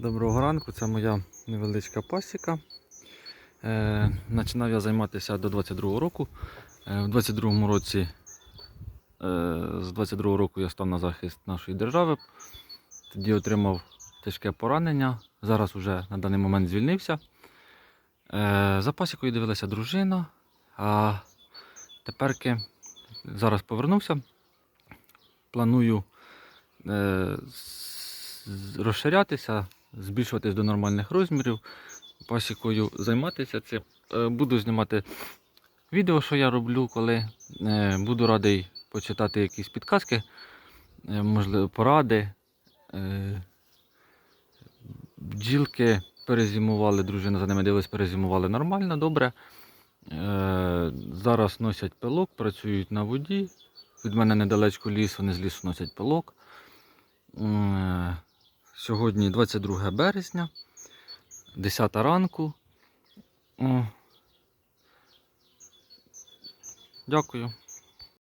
Доброго ранку, це моя невеличка пасіка. Е, починав я займатися до 22-го року. Е, в 22-му році, е, з 22-го року я став на захист нашої держави. Тоді отримав тяжке поранення. Зараз вже на даний момент звільнився. За пасікою дивилася дружина, а теперки зараз повернувся. Планую розширятися, збільшуватись до нормальних розмірів, пасікою займатися цим. Е, Буду знімати відео, що я роблю, коли е, буду радий почитати якісь підказки, е, можливо, поради. Бджілки перезимували, дружина за ними дивилась, перезимували нормально, добре. Зараз носять пилок, працюють на воді. Від мене недалечко ліс, вони з лісу носять пилок. Сьогодні 22 березня, 10 ранку. Дякую.